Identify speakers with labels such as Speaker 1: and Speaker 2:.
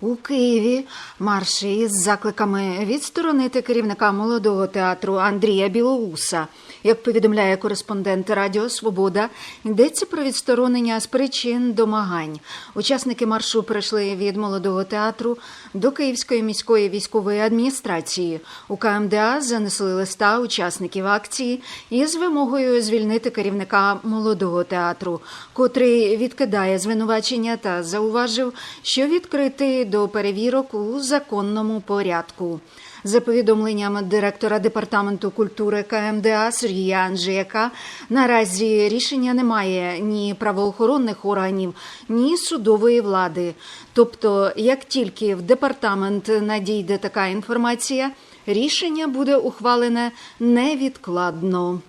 Speaker 1: У Києві марші із закликами відсторонити керівника молодого театру Андрія Білоуса. Як повідомляє кореспондент Радіо Свобода, йдеться про відсторонення з причин домагань. Учасники маршу прийшли від молодого театру до Київської міської військової адміністрації. У КМДА занесли листа учасників акції із вимогою звільнити керівника молодого театру, котрий відкидає звинувачення та зауважив, що відкритий до перевірок у законному порядку. За повідомленням директора департаменту культури КМДА Сергія Анжияка, наразі рішення немає ні правоохоронних органів, ні судової влади. Тобто, як тільки в департамент надійде така інформація, рішення буде ухвалене невідкладно.